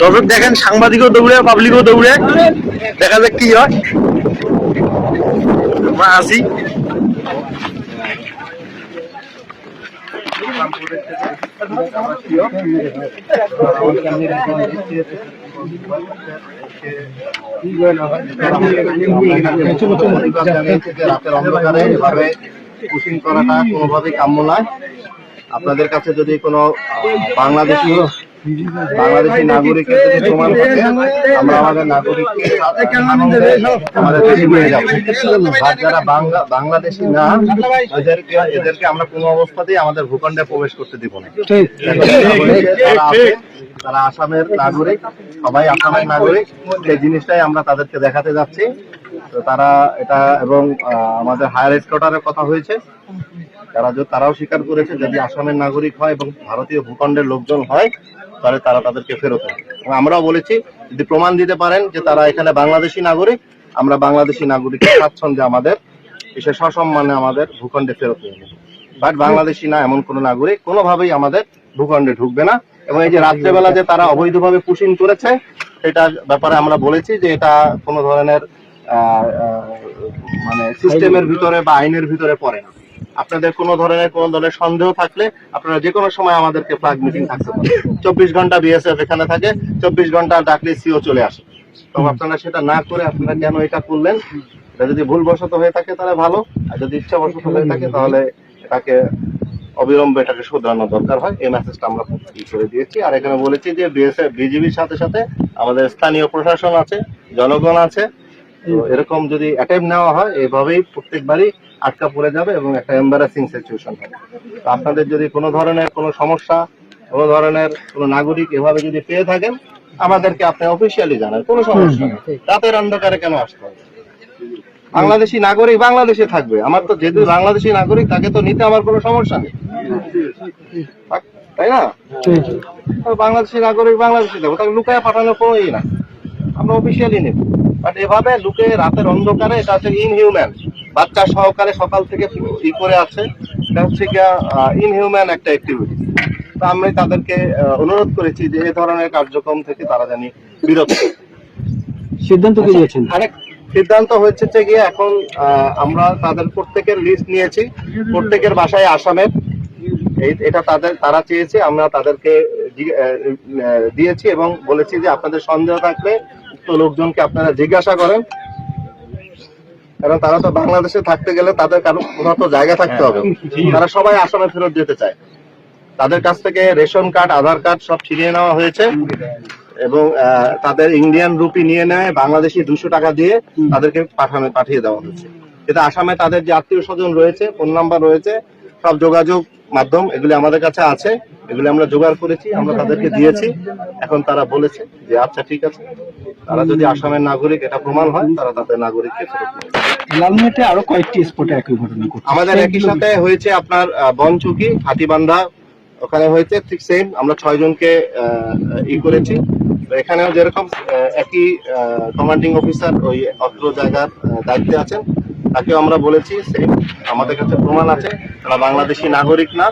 দর্শক দেখেন, সাংবাদিকও দৌড়ে পাবলিকও দৌড়ে। দেখা যাক কি হয়। আমরা আসি। রাতের অন্ধকারে এভাবে কোনোভাবেই কাম্য নয় আপনাদের কাছে যদি কোনো বাংলাদেশি বাংলাদেশি নাগরিকের যদি প্রমাণ থাকে আমরা আমাদের নাগরিককে আমাদের দেশে নিয়ে যাব। আর যারা বাংলা বাংলাদেশি না এদেরকে এদেরকে আমরা কোনো অবস্থাতেই আমাদের ভূখণ্ডে প্রবেশ করতে দিব না। তারা আসামের নাগরিক সবাই আসামের নাগরিক সেই জিনিসটাই আমরা তাদেরকে দেখাতে যাচ্ছি। তো তারা এটা এবং আমাদের হায়ার হেডকোয়ার্টারের কথা হয়েছে। তারা যে- তারাও স্বীকার করেছে, যদি আসামের নাগরিক হয় এবং ভারতীয় ভূখণ্ডের লোকজন হয়, তাহলে তারা তাদেরকে ফেরত এবং আমরাও বলেছি, যদি প্রমাণ দিতে পারেন যে তারা এখানে বাংলাদেশি নাগরিক, আমরা বাংলাদেশি নাগরিকের স্বাচ্ছন্দ্যে আমাদের এসে সসম্মানে আমাদের ভূখণ্ডে ফেরত নিয়ে নেব। বাট বাংলাদেশি না, এমন কোন নাগরিক কোনোভাবেই আমাদের ভূখণ্ডে ঢুকবে না। এবং এই যে রাত্রেবেলা যে তারা অবৈধভাবে পুশিং করেছে সেটা ব্যাপারে আমরা বলেছি যে এটা কোনো ধরনের মানে সিস্টেমের ভিতরে বা আইনের ভিতরে পড়ে না। আপনাদের কোনো ধরনের কোনো ধরনের সন্দেহ থাকলে আপনারা যে কোনো সময় আমাদেরকে ফ্ল্যাগ মিটিং থাকতে পারেন চব্বিশ ঘণ্টা বিএসএফ এখানে থাকে, চব্বিশ ঘণ্টা ডাকলে সিও চলে আসে। তো আপনারা সেটা না করে আপনারা কেন এটা করলেন? এটা যদি ভুলবশত হয়ে থাকে তাহলে ভালো, আর যদি ইচ্ছাবশত হয়ে থাকে তাহলে এটাকে অবিলম্বে এটাকে শুধরানো দরকার হয়। এই মেসেজটা আমরা করে দিয়েছি। আর এখানে বলেছি যে বিএসএফ বিজিবির সাথে সাথে আমাদের স্থানীয় প্রশাসন আছে, জনগণ আছে তো এরকম যদি অ্যাটেম্প নেওয়া হয় এইভাবেই প্রত্যেকবারই আটকা পড়ে যাবে এবং একটা এম্বারাসিং সিচুয়েশন হবে। তো আপনাদের যদি কোনো ধরনের কোনো সমস্যা কোনো ধরনের কোনো নাগরিক এভাবে যদি পেয়ে থাকেন আমাদেরকে আপনি অফিসিয়ালি জানান কোনো সমস্যা নেই। রাতের অন্ধকারে কেন আসতে হবে? বাংলাদেশি নাগরিক বাংলাদেশে থাকবে। আমার তো যেহেতু বাংলাদেশি নাগরিক তাকে তো নিতে আমার কোনো সমস্যা নেই। তাই না? বাংলাদেশি নাগরিক বাংলাদেশে দেবো তাকে লুকায় পাঠানোর কোনো ই না আমরা অফিসিয়ালি নেব। বাট এভাবে লুকে রাতের অন্ধকারে এটা হচ্ছে ইনহিউম্যান বাচ্চা সহকারে সকাল থেকে ই করে আছে। এটা হচ্ছে গিয়া ইনহিউম্যান একটা অ্যাক্টিভিটি তো আমি তাদেরকে অনুরোধ করেছি যে এ ধরনের কার্যক্রম থেকে তারা জানি বিরত সিদ্ধান্ত কি দিয়েছেন আরেক সিদ্ধান্ত হয়েছে যে গিয়ে এখন আমরা তাদের প্রত্যেকের লিস্ট নিয়েছি। প্রত্যেকের বাসায় আসামের। এটা তাদের তারা চেয়েছে আমরা তাদেরকে দিয়েছি এবং বলেছি যে আপনাদের সন্দেহ থাকলে উক্ত লোকজনকে আপনারা জিজ্ঞাসা করেন। কারণ তারা তো বাংলাদেশে থাকতে গেলে তাদের কারও কোথাও তো জায়গা থাকতে হবে। তারা সবাই আসামে ফেরত যেতে চায়। তাদের কাছ থেকে রেশন কার্ড আধার কার্ড সব ছিনিয়ে নেওয়া হয়েছে এবং আহ, তাদের ইন্ডিয়ান রুপি নিয়ে নেয় বাংলাদেশি দুশো টাকা দিয়ে তাদেরকে পাঠানো পাঠিয়ে দেওয়া হয়েছে এটা আসামে তাদের যে আত্মীয় স্বজন রয়েছে ফোন নাম্বার রয়েছে সব যোগাযোগ মাধ্যম এগুলি আমাদের কাছে আছে এগুলি আমরা জোগাড় করেছি আমরা তাদেরকে দিয়েছি। এখন তারা বলেছে যে আচ্ছা ঠিক আছে। তারা যদি আসামের নাগরিক এটা প্রমাণ হয় তারা তাদের নাগরিককে ফেরত নেবে আরও কয়েকটি স্পটে একই ঘটনা আমাদের একই সাথে হয়েছে আপনার বনচুকি হাতিবান্ধা ওখানে হয়েছে ঠিক সেম আমরা ছয় জনকে ই করেছি। এখানেও যেরকম একই কমান্ডিং অফিসার ওই অত্র জায়গার দায়িত্বে আছেন তাকেও আমরা বলেছি সেই আমাদের কাছে প্রমাণ আছে তারা বাংলাদেশি নাগরিক না।